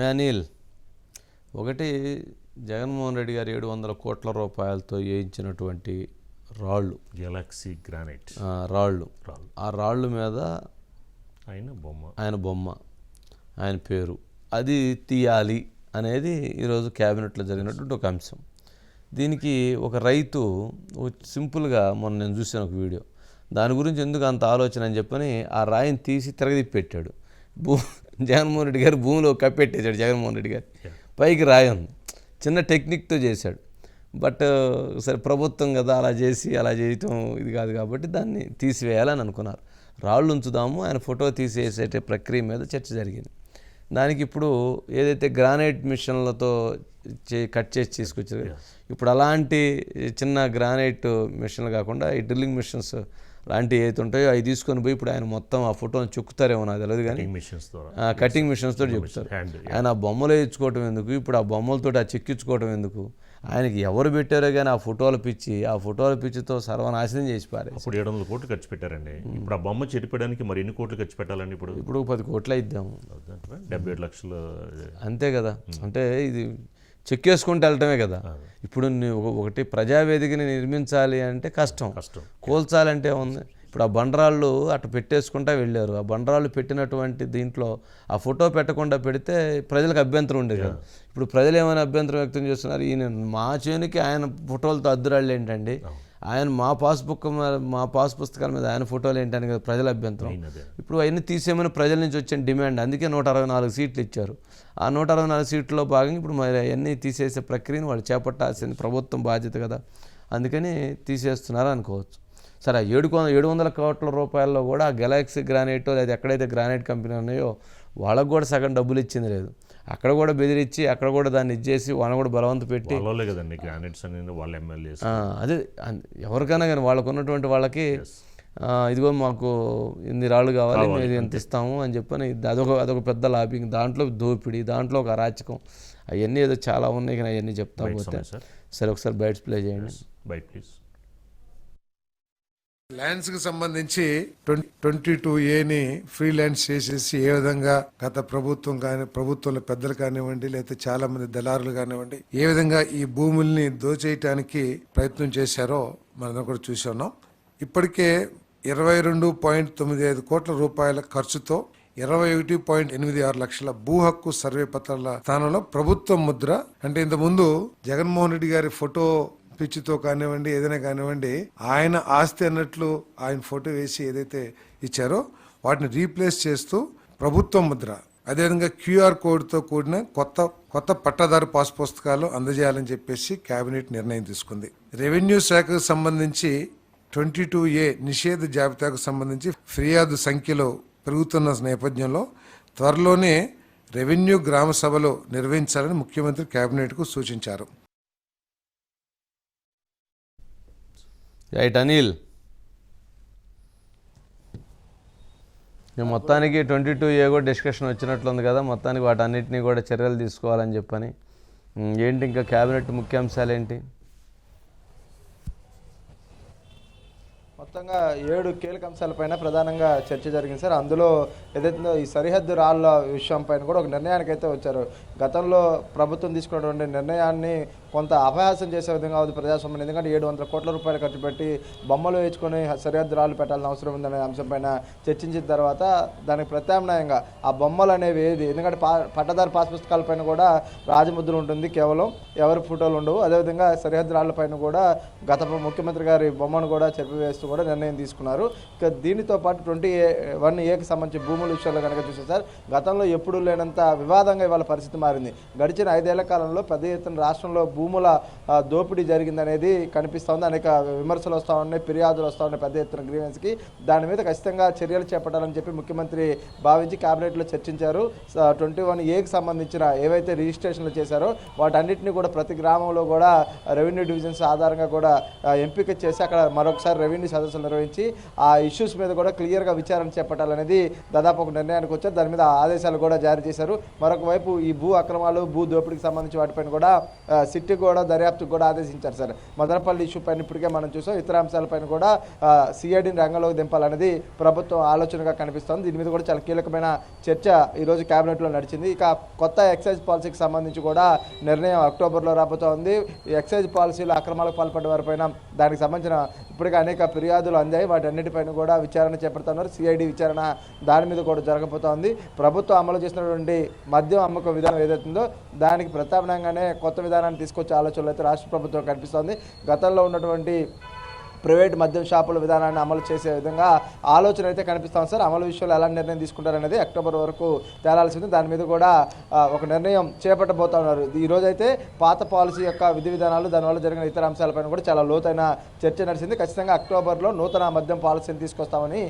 అనిల్ ఒకటి జగన్మోహన్ రెడ్డి గారు ఏడు వందల కోట్ల రూపాయలతో వేయించినటువంటి రాళ్ళు. గెలాక్సీ గ్రానైట్ రాళ్ళు. రాళ్ళు. ఆ రాళ్ళు మీద ఆయన బొమ్మ. ఆయన బొమ్మ ఆయన పేరు. అది తీయాలి అనేది ఈరోజు క్యాబినెట్లో జరిగినటువంటి ఒక అంశం. దీనికి ఒక రైతు సింపుల్గా మొన్న నేను చూసాను ఒక వీడియో. దాని గురించి ఎందుకు అంత ఆలోచన అని చెప్పని ఆ రాయిని తీసి తిరగదిప్పి పెట్టాడు. భూ జగన్మోహన్ రెడ్డి గారు భూమిలో కప్పెట్టేశాడు జగన్మోహన్ రెడ్డి గారు. పైకి రాయి చిన్న టెక్నిక్తో చేశాడు. బట్ సరే ప్రభుత్వం కదా అలా చేసి అలా చేయటం ఇది కాదు కాబట్టి దాన్ని తీసివేయాలని అనుకున్నారు. రాళ్ళు ఉంచుదాము ఆయన ఫోటో తీసేసే ప్రక్రియ మీద చర్చ జరిగింది. దానికి ఇప్పుడు ఏదైతే గ్రానైట్ మిషన్లతో చే కట్ చేసి తీసుకొచ్చారు ఇప్పుడు అలాంటి చిన్న గ్రానైట్ మిషన్లు కాకుండా ఈ డ్రిల్లింగ్ మిషన్స్ లాంటివి ఏదైతే ఉంటాయో అవి తీసుకొని పోయి ఇప్పుడు ఆయన మొత్తం ఆ ఫోటోని చుక్కుతారేమో నాకు తెలియదు కానీ మిషన్స్ ద్వారా. ఆ, కటింగ్ మిషన్స్ తోటి చెప్తారు ఆయన ఆ బొమ్మలు వేయించుకోవటం ఎందుకు? ఇప్పుడు ఆ బొమ్మలతో ఆ చెక్కించుకోవటం ఎందుకు? ఆయనకి ఎవరు పెట్టారో కానీ ఆ ఫోటోల పిచ్చి ఆ ఫోటోల పిచ్చితో సర్వనాశనం చేసి పారే అప్పుడు ఏడు వందల కోట్లు ఖర్చు పెట్టారండి. ఇప్పుడు ఆ బొమ్మ చెరిపడానికి మరి ఎన్ని కోట్లు ఖర్చు పెట్టాలండి ఇప్పుడు? ఇప్పుడు పది కోట్లు ఇద్దాము? డెబ్బై ఏడు లక్షలు అంతే కదా. అంటే ఇది చెక్కేసుకుంటూ వెళ్ళటమే కదా. ఇప్పుడు ఒకటి ప్రజావేదికని నిర్మించాలి అంటే కష్టం. కష్టం. కోల్చాలంటే ఉంది ఇప్పుడు ఆ బండరాళ్ళు అటు పెట్టేసుకుంటా వెళ్ళారు. ఆ బండరాళ్ళు పెట్టినటువంటి దీంట్లో ఆ ఫోటో పెట్టకుండా పెడితే ప్రజలకు అభ్యంతరం ఉండేది కదా. ఇప్పుడు ప్రజలు ఏమైనా అభ్యంతరం వ్యక్తం చేస్తున్నారు? ఈయన మా చేనుకి ఆయన ఫోటోలతో అద్దురాళ్ళు ఏంటండి? ఆయన మా పాస్బుక్ మా పాస్ పుస్తకాల మీద ఆయన ఫోటోలు ఏంటని కదా ప్రజల అభ్యంతరం. ఇప్పుడు అవన్నీ తీసేయమని ప్రజల నుంచి వచ్చిన డిమాండ్. అందుకే నూట అరవై నాలుగు సీట్లు ఇచ్చారు. ఆ నూట అరవై నాలుగు సీట్లలో భాగంగా ఇప్పుడు మరి అవన్నీ తీసేసే ప్రక్రియను వాళ్ళు చేపట్టాల్సింది ప్రభుత్వం బాధ్యత కదా. అందుకని తీసేస్తున్నారు అనుకోవచ్చు. సరే ఆ ఏడు ఏడు వందల కోట్ల రూపాయల్లో కూడా ఆ గెలాక్సీ గ్రానైట్ లేదా ఎక్కడైతే గ్రానైట్ కంపెనీ ఉన్నాయో వాళ్ళకు కూడా సగం డబ్బులు ఇచ్చింది లేదు. అక్కడ కూడా బెదిరించి అక్కడ కూడా దాన్ని ఇచ్చేసి వాళ్ళని కూడా బలవంత పెట్టి కదండి గ్రానైట్స్ అనేది వాళ్ళ ఎమ్మెల్యేస్ ఆ, అదే ఎవరికైనా కానీ వాళ్ళకు ఉన్నటువంటి వాళ్ళకి ఇదిగో మాకు ఇన్ని రాళ్ళు కావాలి మేము ఎంత ఇస్తాము అని చెప్పని అదొక అదొక పెద్ద లాబింగ్. దాంట్లో దోపిడీ దాంట్లో ఒక అరాచకం. అవన్నీ ఏదో చాలా ఉన్నాయి కానీ అవన్నీ చెప్తా పోతే సార్ సరే ఒకసారి బయట ప్లే చేయండి. బైట్ ప్లీజ్ ల్యాండ్స్కి సంబంధించి ట్వంటీ టూ ఏని ఫ్రీ ల్యాండ్స్ చేసేసి ఏ విధంగా గత ప్రభుత్వం కానీ ప్రభుత్వంలో పెద్దలు కానివ్వండి లేకపోతే చాలా మంది దళారులు కానివ్వండి ఏ విధంగా ఈ భూముల్ని దోచేయటానికి ప్రయత్నం చేశారో మనం కూడా చూసి ఉన్నాం ఇప్పటికే ఇరవై రెండు పాయింట్ తొమ్మిది ఐదు కోట్ల రూపాయల ఖర్చుతో ఇరవై ఒకటి పాయింట్ ఎనిమిది ఆరు లక్షల భూ హక్కు సర్వే పత్రాల స్థానంలో ప్రభుత్వం ముద్ర. అంటే ఇంతకుముందు జగన్మోహన్ రెడ్డి గారి ఫోటో పిచ్చితో కానివ్వండి ఏదైనా కానివ్వండి ఆయన ఆస్తి అన్నట్లు ఆయన ఫోటో వేసి ఏదైతే ఇచ్చారో వాటిని రీప్లేస్ చేస్తూ ప్రభుత్వం ముద్ర అదేవిధంగా క్యూఆర్ కోడ్తో కూడిన కొత్త కొత్త పట్టాదారు పాస్ పుస్తకాలు అందజేయాలని చెప్పేసి కేబినెట్ నిర్ణయం తీసుకుంది. రెవెన్యూ శాఖకు సంబంధించి ట్వంటీ టూ ఏ నిషేధ జాబితాకు సంబంధించి ఫిర్యాదు సంఖ్యలో పెరుగుతున్న నేపథ్యంలో త్వరలోనే రెవెన్యూ గ్రామ సభలు నిర్వహించాలని ముఖ్యమంత్రి కేబినెట్కు సూచించారు. రైట్ అనిల్ మొత్తానికి ట్వంటీ టూ ఏ కూడా డిస్కషన్ వచ్చినట్లుంది కదా మొత్తానికి వాటన్నిటినీ కూడా చర్యలు తీసుకోవాలని చెప్పని. ఏంటి ఇంకా క్యాబినెట్ ముఖ్యాంశాలు ఏంటి? మొత్తంగా ఏడు కీలక అంశాలపైన ప్రధానంగా చర్చ జరిగింది సార్. అందులో ఏదైతే ఈ సరిహద్దు రాళ్ళ విషయం పైన కూడా ఒక నిర్ణయానికి అయితే వచ్చారు. గతంలో ప్రభుత్వం తీసుకున్నటువంటి నిర్ణయాన్ని కొంత అపహాసం చేసే విధంగా ఉంది ప్రజాస్వామ్యం ఎందుకంటే ఏడు వందల కోట్ల రూపాయలు ఖర్చు పెట్టి బొమ్మలు వేయించుకొని సరిహద్దు రాళ్ళు పెట్టాల్సిన అవసరం ఉందనే అంశంపైన చర్చించిన తర్వాత దానికి ప్రత్యామ్నాయంగా ఆ బొమ్మలు అనేవి ఏది? ఎందుకంటే పా పట్టదారు పాస్ పుస్తకాలపైన కూడా రాజముద్ర ఉంటుంది కేవలం. ఎవరి ఫోటోలు ఉండవు. అదేవిధంగా సరిహద్దు రాళ్ళపైన కూడా గత ముఖ్యమంత్రి గారి బొమ్మను కూడా చెరిపివేస్తూ కూడా నిర్ణయం తీసుకున్నారు. ఇక దీనితో పాటు ట్వంటీ ఏ వన్ ఏకి సంబంధించి భూముల విషయంలో కనుక చూస్తే సార్ గతంలో ఎప్పుడూ లేనంత వివాదంగా ఇవాళ పరిస్థితి మారింది. గడిచిన ఐదేళ్ళ కాలంలో పెద్ద ఎత్తున రాష్ట్రంలో భూముల దోపిడీ జరిగిందనేది కనిపిస్తుంది. అనేక విమర్శలు వస్తూ ఉన్నాయి ఫిర్యాదులు వస్తూ ఉన్నాయి పెద్ద ఎత్తున గ్రీవెన్స్కి దాని మీద ఖచ్చితంగా చర్యలు చేపట్టాలని చెప్పి ముఖ్యమంత్రి భావించి కేబినెట్లో చర్చించారు. ట్వంటీ వన్ ఏకి సంబంధించిన ఏవైతే రిజిస్ట్రేషన్లు చేశారో వాటన్నిటిని కూడా ప్రతి గ్రామంలో కూడా రెవెన్యూ డివిజన్స్ ఆధారంగా కూడా ఎంపిక చేసి అక్కడ మరొకసారి రెవెన్యూ సదస్సులు నిర్వహించి ఆ ఇష్యూస్ మీద కూడా క్లియర్గా విచారణ చేపట్టాలనేది దాదాపు ఒక నిర్ణయానికి వచ్చారు. దాని మీద ఆదేశాలు కూడా జారీ చేశారు. మరొక వైపు ఈ భూ అక్రమాలు భూ దోపిడీకి సంబంధించి వాటిపైన కూడా సిట్ సిట్ కూడా దర్యాప్తుకు కూడా ఆదేశించారు సార్. మదనపల్లి ఇష్యూ పైన ఇప్పటికే మనం చూసాం. ఇతర అంశాలపైన కూడా సిఐడిని రంగంలోకి దింపాలనేది ప్రభుత్వం ఆలోచనగా కనిపిస్తోంది. దీని మీద కూడా చాలా కీలకమైన చర్చ ఈరోజు కేబినెట్లో నడిచింది. ఇక కొత్త ఎక్సైజ్ పాలసీకి సంబంధించి కూడా నిర్ణయం అక్టోబర్లో రాబోతోంది. ఎక్సైజ్ పాలసీలో అక్రమాలకు పాల్పడ్డ వారిపైన దానికి సంబంధించిన ఇప్పటికే అనేక ఫిర్యాదులు అందాయి. వాటి అన్నిటిపైన కూడా విచారణ చేపడుతున్నారు. సిఐడి విచారణ దాని మీద కూడా జరగబోతోంది. ప్రభుత్వం అమలు చేసినటువంటి మద్యం అమ్మకం విధానం ఏదైతుందో దానికి ప్రత్యామ్నాయంగానే కొత్త విధానాన్ని తీసుకొచ్చి ఆలోచనలు అయితే రాష్ట్ర ప్రభుత్వం కనిపిస్తోంది. గతంలో ఉన్నటువంటి ప్రైవేట్ మద్యం షాపుల విధానాన్ని అమలు చేసే విధంగా ఆలోచన అయితే కనిపిస్తాం సార్. అమలు విషయంలో ఎలా నిర్ణయం తీసుకుంటారనేది అక్టోబర్ వరకు తేలాల్సి ఉంది. దాని మీద కూడా ఒక నిర్ణయం చేపట్టబోతా ఉన్నారు. ఈ అయితే పాత పాలసీ యొక్క విధి విధానాలు దానివల్ల జరిగిన ఇతర అంశాలపైన కూడా చాలా లోతైన చర్చ నడిచింది. ఖచ్చితంగా అక్టోబర్లో నూతన మద్యం పాలసీని తీసుకొస్తామని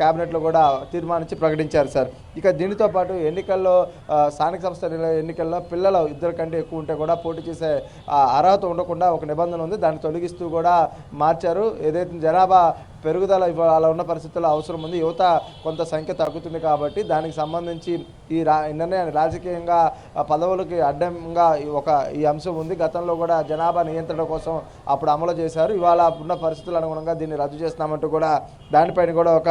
క్యాబినెట్లో కేబినెట్లో కూడా తీర్మానించి ప్రకటించారు సార్. ఇక దీనితో పాటు ఎన్నికల్లో స్థానిక సంస్థల ఎన్నికల్లో పిల్లలు ఇద్దరు కంటే ఎక్కువ ఉంటే కూడా పోటీ చేసే అర్హత ఉండకుండా ఒక నిబంధన ఉంది. దాన్ని తొలగిస్తూ కూడా మార్చారు. ఏదైతే జనాభా పెరుగుదల అలా ఉన్న పరిస్థితుల్లో అవసరం ఉంది. యువత కొంత సంఖ్య తగ్గుతుంది కాబట్టి దానికి సంబంధించి ఈ రా ఈ నిర్ణయాన్ని రాజకీయంగా పదవులకి అడ్డంగా ఒక ఈ అంశం ఉంది. గతంలో కూడా జనాభా నియంత్రణ కోసం అప్పుడు అమలు చేశారు. ఇవాళ ఉన్న పరిస్థితుల అనుగుణంగా దీన్ని రద్దు చేస్తున్నామంటూ కూడా దానిపైన కూడా ఒక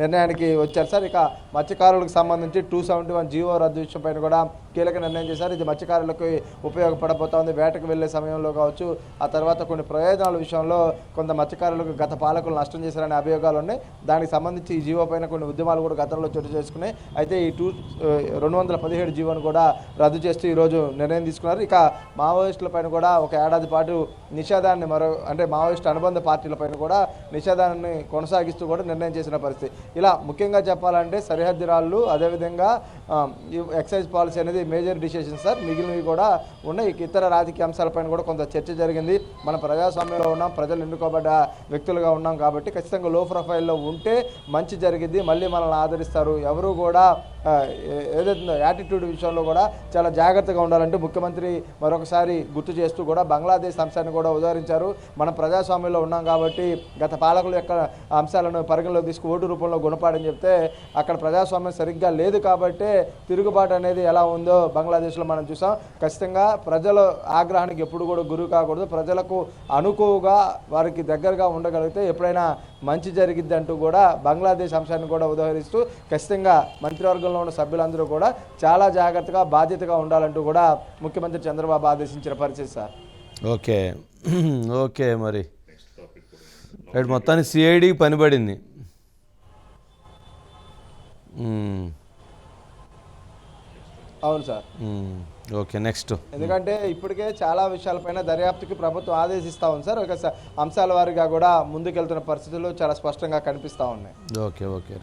నిర్ణయానికి వచ్చారు. సార్ ఇక మత్స్యకారులకు సంబంధించి టూ సెవెంటీ వన్ జీవో రద్దు విషయం పైన కూడా కీలక నిర్ణయం చేశారు. ఇది మత్స్యకారులకు ఉపయోగపడబోతోంది వేటకు వెళ్ళే సమయంలో కావచ్చు ఆ తర్వాత కొన్ని ప్రయోజనాల విషయంలో కొంత మత్స్యకారులకు గత పాలకులు నష్టం చేశారనే అభియోగాలు ఉన్నాయి. దానికి సంబంధించి ఈ జీవో పైన కొన్ని ఉద్యమాలు కూడా గతంలో చోటు చేసుకున్నాయి. అయితే ఈ టూ రెండు వందల పదిహేడు జీవోను కూడా రద్దు చేస్తూ ఈరోజు నిర్ణయం తీసుకున్నారు. ఇక మావోయిస్టుల పైన కూడా ఒక ఏడాది పాటు నిషేధాన్ని మరో అంటే మావోయిస్టు అనుబంధ పార్టీల పైన కూడా నిషేధాన్ని కొనసాగిస్తూ కూడా నిర్ణయం చేసిన పరిస్థితి. ఇలా ముఖ్యంగా చెప్పాలంటే సరిహద్దు రాళ్ళు అదేవిధంగా ఈ ఎక్సైజ్ పాలసీ అనేది మేజర్ డిసిషన్ సార్. మిగిలినవి కూడా ఉన్నాయి. ఇక ఇతర రాజకీయ అంశాలపైన కూడా కొంత చర్చ జరిగింది. మన ప్రజాస్వామ్యంలో ఉన్నాం ప్రజలు ఎన్నుకోబడ్డ వ్యక్తులుగా ఉన్నాం కాబట్టి ఖచ్చితంగా లో ప్రొఫైల్లో ఉంటే మంచి జరిగింది. మళ్ళీ మనల్ని ఆదరిస్తారు. ఎవరు కూడా ఏదైతుందో యాటిట్యూడ్ విషయంలో కూడా చాలా జాగ్రత్తగా ఉండాలంటే ముఖ్యమంత్రి మరొకసారి గుర్తు చేస్తూ కూడా బంగ్లాదేశ్ అంశాన్ని కూడా ఉదాహరించారు. మనం ప్రజాస్వామ్యంలో ఉన్నాం కాబట్టి గత పాలకుల యొక్క అంశాలను పరిగణలో తీసుకు ఓటు రూపంలో గుణపాడని చెప్తే అక్కడ ప్రజాస్వామ్యం సరిగ్గా లేదు కాబట్టి తిరుగుబాటు అనేది ఎలా ఉందో బంగ్లాదేశ్లో మనం చూసాం. ఖచ్చితంగా ప్రజల ఆగ్రహానికి ఎప్పుడు కూడా గురి కాకూడదు. ప్రజలకు అనుకువగా వారికి దగ్గరగా ఉండగలిగితే ఎప్పుడైనా మంచి జరిగిద్ది అంటూ కూడా బంగ్లాదేశ్ అంశాన్ని కూడా ఉదహరిస్తూ ఖచ్చితంగా మంత్రివర్గంలో ఉన్న సభ్యులందరూ కూడా చాలా జాగ్రత్తగా బాధ్యతగా ఉండాలంటూ కూడా ముఖ్యమంత్రి చంద్రబాబు ఆదేశించిన పరిస్థితి సార్. ఓకే. ఓకే మరి. మొత్తానికి సిఐడి పనిపడింది. అవును సార్. ఓకే నెక్స్ట్ ఎందుకంటే ఇప్పటికే చాలా విషయాలపైన దర్యాప్తుకి ప్రభుత్వం ఆదేశిస్తూ ఉంది సార్. ఒక అంశాల వారిగా కూడా ముందుకెళ్తున్న పరిస్థితులు చాలా స్పష్టంగా కనిపిస్తూ ఉన్నాయి. Okay okay.